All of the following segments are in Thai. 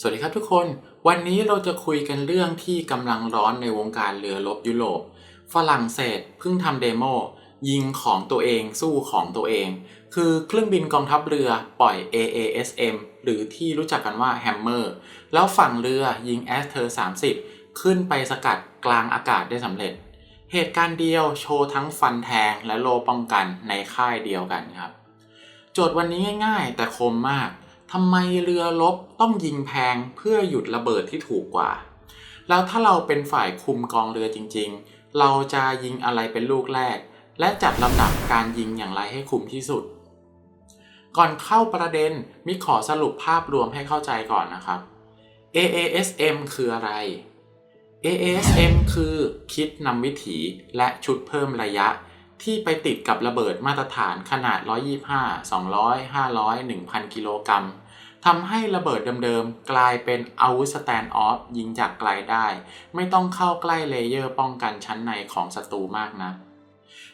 สวัสดีครับทุกคน วันนี้เราจะคุยกันเรื่องที่กำลังร้อนในวงการเรือรบยุโรป ฝรั่งเศสเพิ่งทำเดโม ยิงของตัวเองสู้ของตัวเอง คือเครื่องบินกองทัพเรือปล่อย AASM หรือที่รู้จักกันว่า Hammer แล้วฝั่งเรือยิง a s t e r 30 ขึ้นไปสกัดกลางอากาศได้สำเร็จ เหตุการณ์เดียวโชว์ทั้งฟันแทงและโลป้องกันในค่ายเดียวกันครับ โจทย์วันนี้ง่าย ๆ แต่คมมาก ทำไมเรือรบต้องยิงแพงเพื่อหยุดระเบิดที่ถูกกว่า แล้วถ้าเราเป็นฝ่ายคุมกองเรือจริง ๆ เราจะยิงอะไรเป็นลูกแรก และจัดลำดับการยิงอย่างไรให้คุ้มที่สุด ก่อนเข้าประเด็นมิขอสรุปภาพรวมให้เข้าใจก่อนนะครับ AASM คืออะไร AASM คือคิดนำวิถีและชุดเพิ่มระยะ ที่ไปติดกับระเบิดมาตรฐานขนาด 125 200 500 1,000 กิโลกรัมทำให้ระเบิดเดิมๆ กลายเป็นอาวุธสแตนด์ออฟยิงจากไกลได้ ไม่ต้องเข้าใกล้เลเยอร์ป้องกันชั้นในของศัตรูมากนะ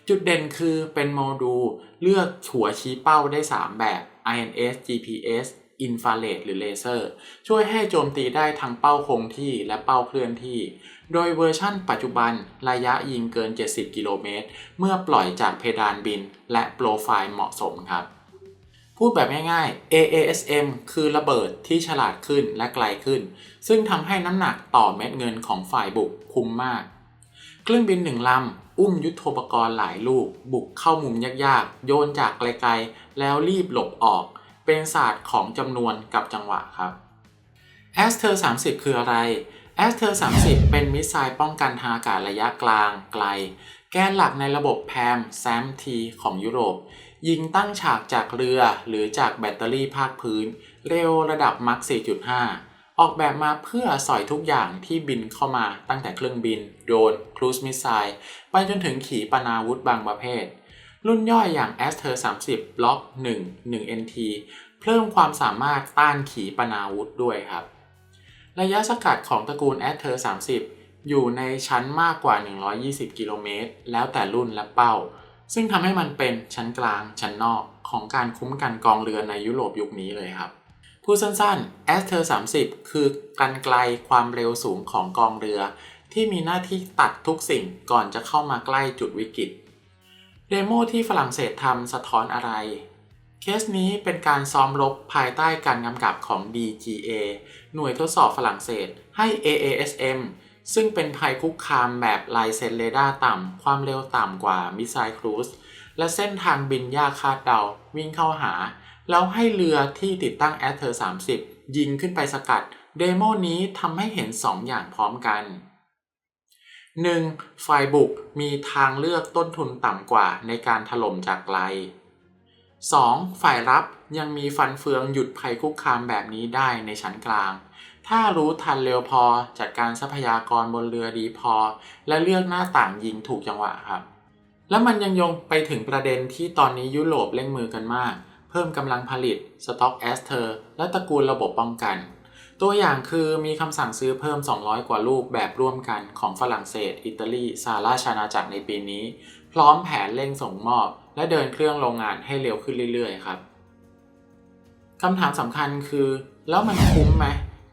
จุดเด่นคือเป็นโมดูลเลือกหัวชี้เป้าได้ 3 แบบ INS GPS อินฟราเรดหรือเลเซอร์ ช่วยให้โจมตีได้ทั้งเป้าคงที่และเป้าเคลื่อนที่ โดยเวอร์ชั่นปัจจุบันระยะยิงเกิน 70 กิโลเมตร เมื่อปล่อยจากเพดานบิน และโปรไฟล์เหมาะสมครับ พูดแบบง่ายๆ AASM คือระเบิดที่ฉลาดขึ้นและไกลขึ้น ซึ่งทำให้น้ำหนักต่อเม็ดเงินของฝ่ายบุกคุ้มมาก เครื่องบินหนึ่งลำอุ้มยุทโธปกรณ์หลายลูก บุกเข้ามุมยากๆ โยนจากไกลๆ แล้วรีบหลบออก เป็นศาสตร์ของจำนวนกับจังหวะครับ a s t e r 30 คืออะไร a s t e r 30 เป็นมิสไซล์ป้องกันทางอากาศระยะกลางไกล แกนหลักในระบบแพม SAM-T ของยุโรป ยิงตั้งฉากจากเรือหรือจากแบตเตอรี่ภาคพื้น เร็วระดับมัก4.5 ออกแบบมาเพื่อสอยทุกอย่างที่บินเข้ามาตั้งแต่เครื่องบิน โดรนครูซมิสไซล์ไปจนถึงขีปนาวุธบางประเภท รุ่นย่อยอย่าง a s t e r 30บล็อก1 1 NT เพิ่มความสามารถต้านขีปนาวุธด้วยครับ ระยะสกัดของตระกูล a s t e r 30 อยู่ในชั้นมากกว่า 120 กิโลเมตร แล้วแต่รุ่นและเป้า ซึ่งทำให้มันเป็นชั้นกลางชั้นนอกของการคุ้มกันกองเรือในยุโรปยุคนี้เลยครับพูดสั้นๆ a s t e r 30 คือกันไกลความเร็วสูงของกองเรือ ที่มีหน้าที่ตัดทุกสิ่งก่อนจะเข้ามาใกล้จุดวิกฤต ดโมที่ฝรั่งเศสทำสะท้อนอะไร เคสนี้เป็นการซ้อมรบภายใต้การกำกับของ DGA หน่วยทดสอบฝรั่งเศสให้ AASM ซึ่งเป็นภัยคุกคามแบบลายเซนเรดาร์ต่ำ ความเร็วต่ำกว่ามิสไซล์ครูซและเส้นทางบินยากคาดเดา วิ่งเข้าหา แล้วให้เรือที่ติดตั้งแอสเทอร์30 ยิงขึ้นไปสกัด เดโมนี้ทำให้เห็น 2 อย่างพร้อมกัน 1. ฝ่ายบุกมีทางเลือกต้นทุนต่ำกว่าในการถล่มจากไกล 2. ฝ่ายรับยังมีฟันเฟืองหยุดภัยคุกคามแบบนี้ได้ในชั้นกลาง ถ้ารู้ทันเร็วพอจัดการทรัพยากรบนเรือดีพอ และเลือกหน้าต่างยิงถูกจังหวะครับ แล้วมันยังยงไปถึงประเด็นที่ตอนนี้ยุโรปเร่งมือกันมาก เพิ่มกำลังผลิตสต็อกแอสเทอร์และตระกูลระบบป้องกัน ตัวอย่างคือมีคำสั่งซื้อเพิ่ม 200 กว่าลูกแบบร่วมกันของฝรั่งเศส อิตาลีสหราชอาณาจักรในปีนี้ พร้อมแผนเร่งส่งมอบ และเดินเครื่องโรงงานให้เร็วขึ้นเรื่อยๆ ครับคำถามสำคัญคือ แล้วมันคุ้มไหม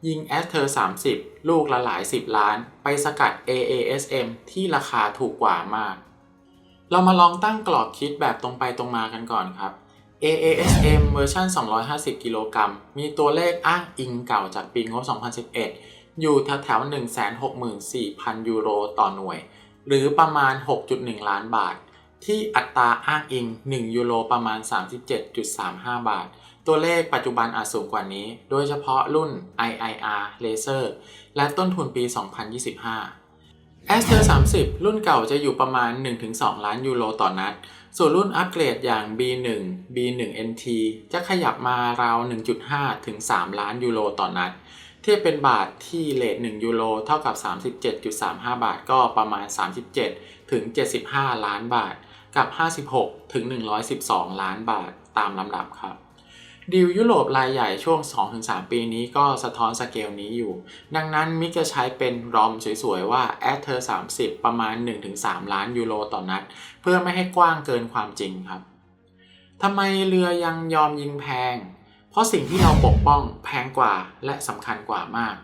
ยิงแอสเทอร์30 ลูกละหลาย 10 ล้าน ไปสกัด AASM ที่ราคาถูกกว่ามาก เรามาลองตั้งกรอบคิดแบบตรงไปตรงมากันก่อนครับ AASM เวอร์ชัน250 กิโลกรัม มีตัวเลขอ้างอิงเก่าจากปีงบ 2011 อยู่แถวๆ164,000 ยูโรต่อหน่วย หรือประมาณ 6.1 ล้านบาท ที่อัตราอ้างอิง 1 ยูโรประมาณ 37.35 บาท ตัวเลขปัจจุบันอาจสูงกว่านี้ โดยเฉพาะรุ่น IIR Laser และต้นทุนปี 2025 a s t e r 30 รุ่นเก่าจะอยู่ประมาณ 1-2 ล้านยูโรต่อนัด ส่วนรุ่นอัปเกรดอย่าง B1 B1 NT จะขยับมาราว 1.5 ถึง 3 ล้านยูโรต่อนัด เทียบเป็นบาทที่เลท1ยูโรเท่ากับ 37.35 บาทก็ประมาณ 37 ถึง 75 ล้านบาท กับ 56 ถึง 112 ล้านบาทตามลำดับครับ ดีลยุโรปรายใหญ่ช่วง 2-3 ปีนี้ก็สะท้อนสเกลนี้อยู่ ดังนั้นมิกจะใช้เป็นรอมสวยๆ ว่า a t h e r 30 ประมาณ 1-3 ล้านยูโรต่อนัด เพื่อไม่ให้กว้างเกินความจริงครับทำไมเรือยังยอมยิงแพง เพราะสิ่งที่เราปกป้องแพงกว่าและสำคัญกว่ามาก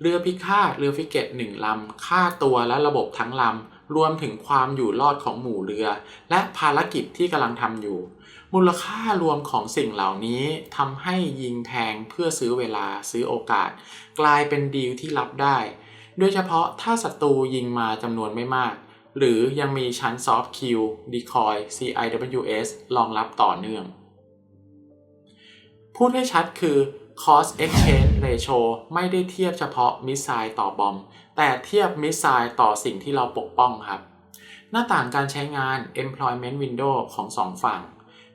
เรือพิฆาตเรือฟิเกตหนึ่งลำ ค่าตัวและระบบทั้งลำ รวมถึงความอยู่รอดของหมู่เรือ และภารกิจที่กำลังทำอยู่ มูลค่ารวมของสิ่งเหล่านี้ทำให้ยิงแทงเพื่อซื้อเวลาซื้อโอกาส กลายเป็นดีลที่รับได้ โดยเฉพาะถ้าศัตรูยิงมาจำนวนไม่มาก หรือยังมีชั้นซอฟต์คิวดีคอย CIWS รองรับต่อเนื่อง พูดให้ชัดคือ cost exchange ratio ไม่ได้เทียบเฉพาะมิสไซล์ต่อบอม แต่เทียบมิสไซล์ต่อสิ่งที่เราปกป้องครับ หน้าต่างการใช้งาน employment window ของสองฝั่ง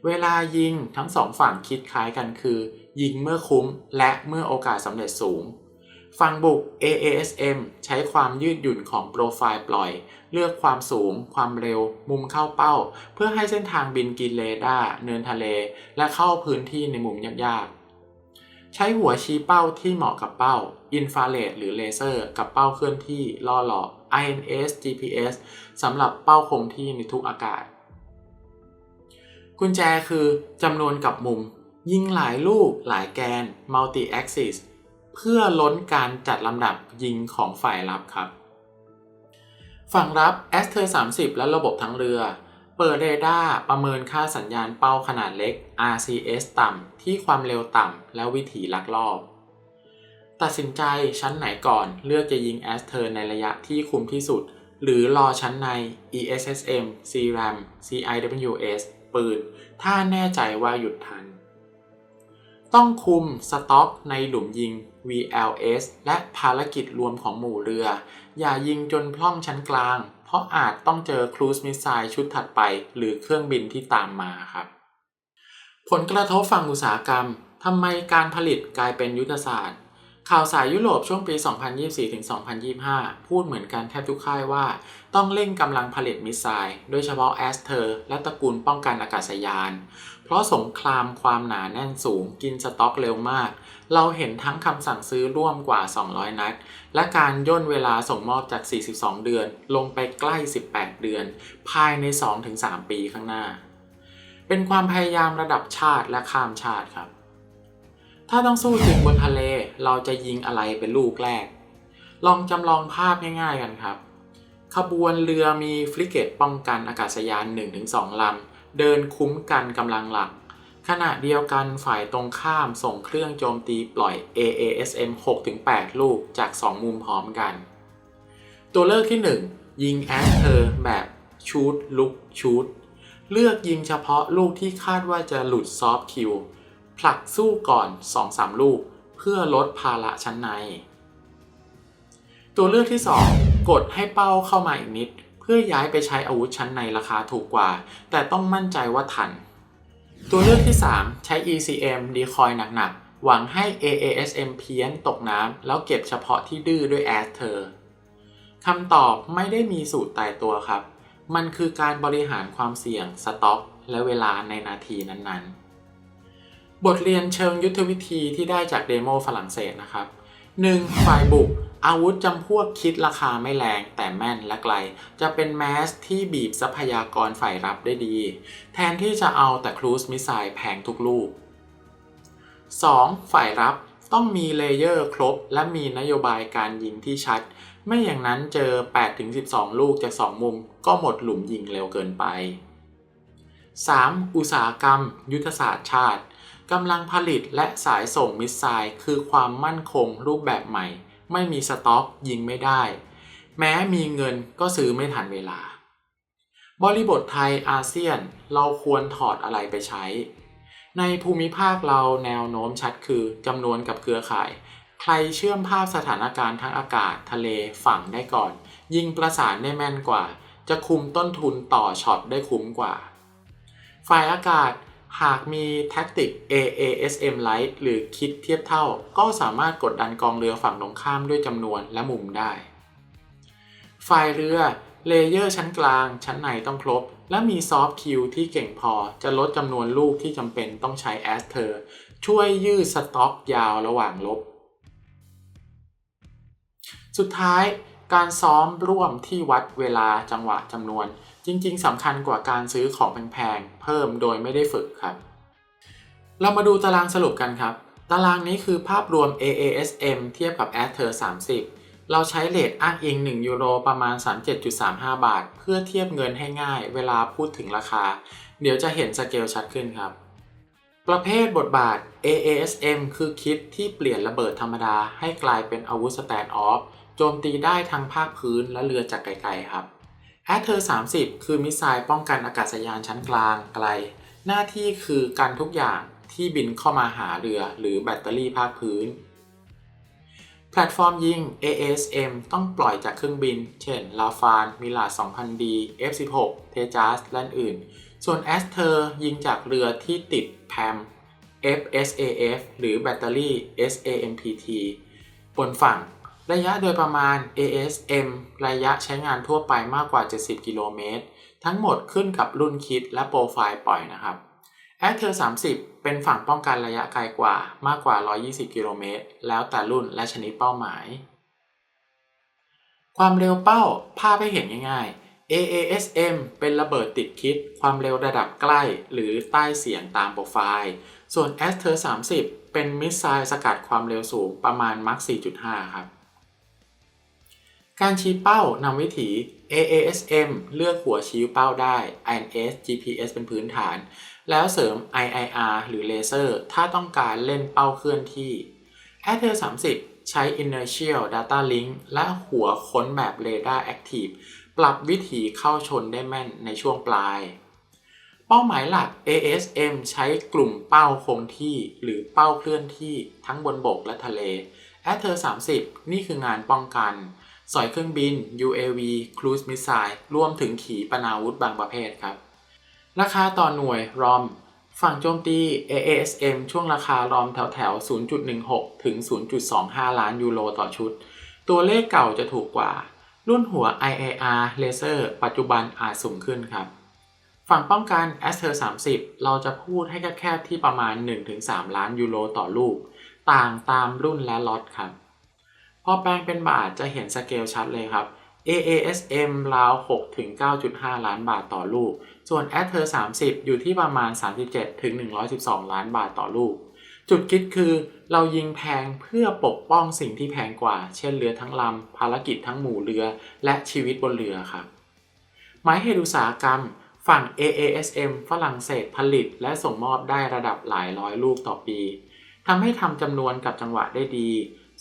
เวลายิงทั้งสองฝั่งคิดคล้ายกันคือ ยิงเมื่อคุ้มและเมื่อโอกาสสำเร็จสูง ฝั่งบุก AASM ใช้ความยืดหยุ่นของโปรไฟล์ปล่อย เลือกความสูง ความเร็ว มุมเข้าเป้า เพื่อให้เส้นทางบินกินเรดาร์เนินทะเล และเข้าพื้นที่ในมุมยากๆ ใช้หัวชี้เป้าที่เหมาะกับเป้า อินฟราเรดหรือเลเซอร์กับเป้าเคลื่อนที่ล่อหลอก INS GPS สำหรับเป้าคงที่ในทุกอากาศ กุญแจคือจำนวนกับมุม ยิงหลายลูกหลายแกน multi axis เพื่อล้นการจัดลำดับยิงของฝ่ายรับครับ ฝั่งรับ a s t e r 30 และระบบทั้งเรือ เปิดเรดาร์ประเมินค่าสัญญาณเป้าขนาดเล็ก RCS ต่ำ ที่ความเร็วต่ำ และวิถีลักลอบ ตัดสินใจชั้นไหนก่อนเลือกจะยิง a s t e r ในระยะที่คุ้มที่สุด หรือรอชั้นใน ESSM CRAM CIWS ปืน ถ้าแน่ใจว่าหยุดทัน ต้องคุมสต็อกในหลุมยิง VLS และภารกิจรวมของหมู่เรือ อย่ายิงจนพร่องชั้นกลาง เพราะอาจต้องเจอครูซมิสไซล์ชุดถัดไป หรือเครื่องบินที่ตามมาครับ ผลกระทบฝั่งอุตสาหกรรมทำไมการผลิตกลายเป็นยุทธศาสตร์ ข่าวสายยุโรปช่วงปี 2024-2025 พูดเหมือนกันแทบทุกค่ายว่า ต้องเร่งกำลังผลิตมิสไซล์โดยเฉพาะแอสเทอร์และตระกูลป้องกันอากาศยาน เพราะสงครามความหนาแน่นสูงกินสต็อกเร็วมาก เราเห็นทั้งคำสั่งซื้อร่วมกว่า 200 นัด และการย่นเวลาส่งมอบจาก 42 เดือน ลงไปใกล้ 18 เดือน ภายใน 2-3 ปีข้างหน้า เป็นความพยายามระดับชาติและข้ามชาติครับ ถ้าต้องสู้จริงบนทะเล เราจะยิงอะไรเป็นลูกแรก ลองจำลองภาพง่ายๆกันครับ ขบวนเรือมีฟริเกตป้องกันอากาศยาน 1-2 ลำ เดินคุ้มกันกำลังหลัก ขณะเดียวกันฝ่ายตรงข้ามส่งเครื่องโจมตีปล่อย AASM 6-8 ลูกจาก 2 มุมพร้อมกัน ตัวเลือกที่ 1 ยิงแอสเธอร์แบบชูดลุกชูดเลือกยิงเฉพาะลูกที่คาดว่าจะหลุดซอฟคิวผลักสู้ก่อน 2-3 ลูก เพื่อลดภาระชั้นใน ตัวเลือกที่ 2 กดให้เป้าเข้ามาอีกนิด เพื่อย้ายไปใช้อาวุธชั้นในราคาถูกกว่า แต่ต้องมั่นใจว่าทัน ตัวเลือกที่ 3 ใช้ ECM ดีคอยหนักๆ หวังให้ AASM เพี้ยนตกน้ำแล้วเก็บเฉพาะที่ดื้อด้วยแอสเธอร์คำตอบไม่ได้มีสูตรตายตัวครับ มันคือการบริหารความเสี่ยงสต็อกและเวลาในนาทีนั้นๆ บทเรียนเชิงยุทธวิธีที่ได้จากเดโมฝรั่งเศสนะครับ 1. ฝ่ายบุก อาวุธจำพวกคิดราคาไม่แรงแต่แม่นและไกล จะเป็นแมสที่บีบทรัพยากรฝ่ายรับได้ดี แทนที่จะเอาแต่ครูซมิสไซล์แพงทุกลูก 2. ฝ่ายรับต้องมีเลเยอร์ครบ และมีนโยบายการยิงที่ชัด ไม่อย่างนั้นเจอ 8-12 ลูกจาก 2 มุม ก็หมดหลุมยิงเร็วเกินไป 3. อุตสาหกรรม ยุทธศาสตร์ชาติ กำลังผลิตและสายส่งมิสไซล์คือความมั่นคงรูปแบบใหม่ ไม่มีสต็อกยิงไม่ได้ แม้มีเงินก็ซื้อไม่ทันเวลา บริบทไทยอาเซียนเราควรถอดอะไรไปใช้ ในภูมิภาคเราแนวโน้มชัดคือจำนวนกับเครือข่าย ใครเชื่อมภาพสถานการณ์ทั้งอากาศทะเลฝั่งได้ก่อน ยิงประสานได้แม่นกว่า จะคุมต้นทุนต่อช็อตได้คุ้มกว่า ฝ่ายอากาศ หากมีแท็กติก AASM Light หรือคิดเทียบเท่า ก็สามารถกดดันกองเรือฝั่งตรงข้ามด้วยจำนวนและมุมได้ ฝ่ายเรือเลเยอร์ชั้นกลางชั้นในต้องครบ และมีซอฟต์คิวที่เก่งพอจะลดจำนวนลูกที่จำเป็นต้องใช้แอสเทอร์ช่วยยืดสต็อกยาวระหว่างลบ สุดท้าย การซ้อมร่วมที่วัดเวลาจังหวะจำนวน จริงๆสำคัญกว่าการซื้อของแพงๆ เพิ่มโดยไม่ได้ฝึกครับ เรามาดูตารางสรุปกันครับ ตารางนี้คือภาพรวม AASM เทียบกับ a t h e r 30 เราใช้เลทอ้างอิง 1 ยูโรประมาณ 37.35 บาท เพื่อเทียบเงินให้ง่าย เวลาพูดถึงราคา เดี๋ยวจะเห็นสเกลชัดขึ้นครับ ประเภทบทบาท AASM คือคิดที่เปลี่ยนระเบิดธรรมดาให้กลายเป็นอาวุธสแตนด์ออฟ โจมตีได้ทั้งภาคพื้นและเรือจากไกลๆครับ a t h e r 30 คือมิสไซล์ป้องกันอากาศยานชั้นกลางไกล หน้าที่คือการทุกอย่างที่บินเข้ามาหาเรือหรือแบตเตอรี่ภาคพื้น แพลตฟอร์มยิง ASM ต้องปล่อยจากเครื่องบิน เช่น ลาฟาน มิลา 2000D F16 เทจัสและอื่น ส่วน a s t e r ยิงจากเรือที่ติดแพม FSAF หรือแบตเตอรี่ SAMPT บนฝั่ง ระยะโดยประมาณ ASM ระยะใช้งานทั่วไปมากกว่า 70 กิโลเมตร ทั้งหมดขึ้นกับรุ่นคิดและโปรไฟล์ปล่อยนะครับ a t h e r 30 เป็นฝั่งป้องกันระยะไกลกว่ามากกว่า 120 กิโลเมตร แล้วแต่รุ่นและชนิดเป้าหมาย ความเร็วเป้า ภาพให้เห็นง่ายๆ AASM เป็นระเบิดติดคิด ความเร็วระดับใกล้หรือใต้เสียงตามโปรไฟล์ ส่วน a s t e r 30 เป็นมิสไซล์สกัดความเร็วสูงประมาณมัก4.5 ครับ การชี้เป้านำวิถี AASM เลือกหัวชี้เป้าได้ INS GPS เป็นพื้นฐาน แล้วเสริม IIR หรือเลเซอร์ถ้าต้องการเล่นเป้าเคลื่อนที่ a t h e r 30 ใช้ Inertial Data Link และหัวค้นแบบ Radar Active ปรับวิถีเข้าชนได้แม่นในช่วงปลาย เป้าหมายหลัก ASM ใช้กลุ่มเป้าคงที่ หรือเป้าเคลื่อนที่ทั้งบนบกและทะเล a t h e r 30 นี่คืองานป้องกัน สอยเครื่องบิน UAV Cruise Missile รวมถึงขีปนาวุธบางประเภทครับ ราคาต่อหน่วย ROM ฝั่งโจมตี AASM ช่วงราคารอมแถวแถว 0.16 ถึง 0.25 ล้านยูโรต่อชุด ตัวเลขเก่าจะถูกกว่า รุ่นหัว IAR Laser ปัจจุบันอาจสูงขึ้นครับ ฝั่งป้องกัน a s t e r 30 เราจะพูดให้แคบๆที่ประมาณ 1-3 ล้านยูโรต่อลูก ต่างตามรุ่นและล็อตครับ อแปลงเป็นบาทจะเห็นสเกลชัดเลยครับ AASM ราว 6 ถึง 9.5 ล้านบาทต่อลูก ส่วน a t h e r 30 อยู่ที่ประมาณ 37 ถึง 112 ล้านบาทต่อลูก จุดคิดคือเรายิงแพงเพื่อปกป้องสิ่งที่แพงกว่า เช่นเรือทั้งลำ ภารกิจทั้งหมู่เรือ และชีวิตบนเรือครับ หมายเหตุอุตสาหกรรม ฝั่ง AASM ฝรั่งเศสผลิต และส่งมอบได้ระดับหลายร้อยลูกต่อปี ทำให้ทำจำนวนกับจังหวะได้ดี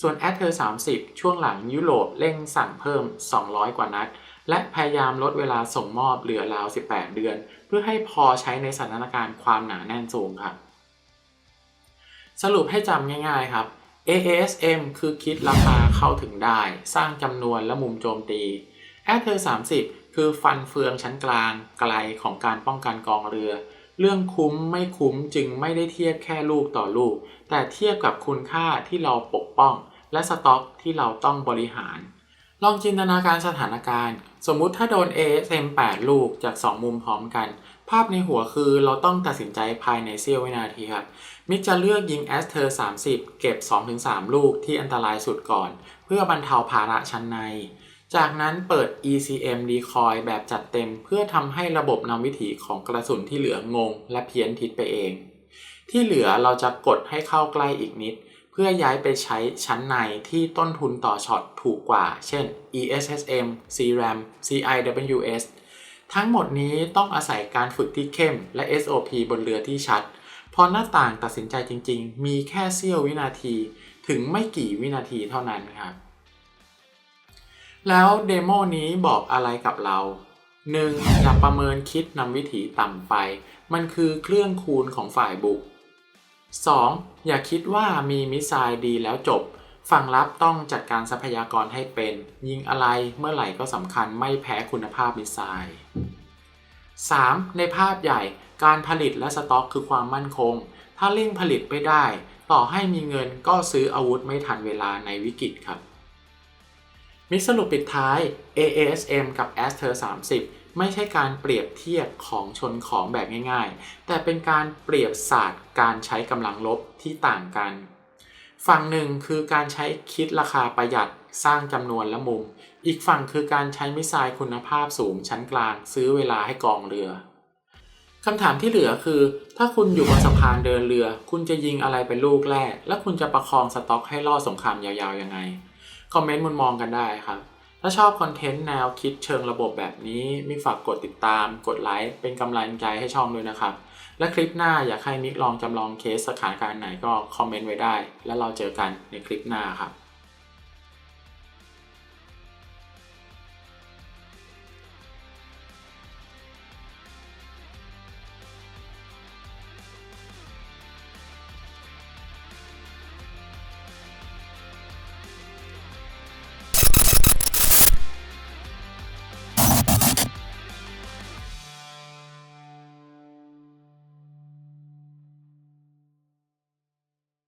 ส่วน a t h e r 30 ช่วงหลังยุโรปเร่งสั่งเพิ่ม 200 กว่านัด และพยายามลดเวลาส่งมอบเหลือราว 18 เดือน เพื่อให้พอใช้ในสถานการณ์ความหนาแน่นสูงครับ สรุปให้จำง่ายๆครับ AASM คือคิดราคาเข้าถึงได้ สร้างจำนวนและมุมโจมตี a t h e r 30 คือฟันเฟืองชั้นกลาง ไกลของการป้องกันกองเรือเรื่องคุ้มไม่คุ้มจึงไม่ได้เทียบแค่ลูกต่อลูก แต่เทียบกับคุณค่าที่เราปกป้อง และสต็อกที่เราต้องบริหาร ลองจินตนาการสถานการณ์ สมมุติถ้าโดน ASM 8 ลูกจาก 2 มุมพร้อมกัน ภาพในหัวคือเราต้องตัดสินใจภายในเสี้ยววินาทีครับ มิกจะเลือกยิง a s t e r 30 เก็บ 2-3 ลูกที่อันตรายสุดก่อน เพื่อบรรเทาภาระชั้นในจากนั้นเปิด ECM decoy แบบจัดเต็มเพื่อทำให้ระบบนำวิถีของกระสุนที่เหลืองงและเพี้ยนทิศไปเอง ที่เหลือเราจะกดให้เข้าใกล้อีกนิด เพื่อย้ายไปใช้ชั้นในที่ต้นทุนต่อช็อตถูกกว่า เช่น ESSM CRAM CIWS ทั้งหมดนี้ต้องอาศัยการฝึกที่เข้ม และ SOP บนเรือที่ชัด พอหน้าต่างตัดสินใจจริง ๆ มีแค่เสี้ยววินาทีถึงไม่กี่วินาทีเท่านั้นครับ แล้วเดโมนี้บอกอะไรกับเรา 1. อย่าประเมินคิดนำวิถีต่ำไป มันคือเครื่องคูณของฝ่ายบุก 2. อย่าคิดว่ามีมิสไซล์ดีแล้วจบ ฝั่งรับต้องจัดการทรัพยากรให้เป็น ยิงอะไรเมื่อไหร่ก็สำคัญไม่แพ้คุณภาพมิสไซล์ 3. ในภาพใหญ่การผลิตและสต็อกคือความมั่นคง ถ้าเร่งผลิตไม่ได้ ต่อให้มีเงินก็ซื้ออาวุธไม่ทันเวลาในวิกฤตครับ มิสรุปปิดท้าย AASM กับ a s t e r 30 ไม่ใช่การเปรียบเทียบของชนของแบบง่ายๆ แต่เป็นการเปรียบศาสตร์การใช้กำลังลบที่ต่างกัน ฝั่งหนึ่งคือการใช้คิดราคาประหยัดสร้างจำนวนและมุม อีกฝั่งคือการใช้มิสไซล์คุณภาพสูงชั้นกลาง ซื้อเวลาให้กองเรือคำถามที่เหลือคือ ถ้าคุณอยู่บนสะพานเดินเรือ คุณจะยิงอะไรเป็นลูกแรก และคุณจะประคองสต็อกให้รอดสงครามยาวๆยังไง คอมเมนต์มุมมองกันได้ครับ ถ้าชอบคอนเทนต์แนวคิดเชิงระบบแบบนี้มิฝากกดติดตาม กดไลค์เป็นกำลังใจให้ช่องด้วยนะครับ และคลิปหน้าอยากให้มิกลองจำลองเคสสถานการณ์ไหนก็คอมเมนต์ไว้ได้ แล้วเราเจอกันในคลิปหน้าครับ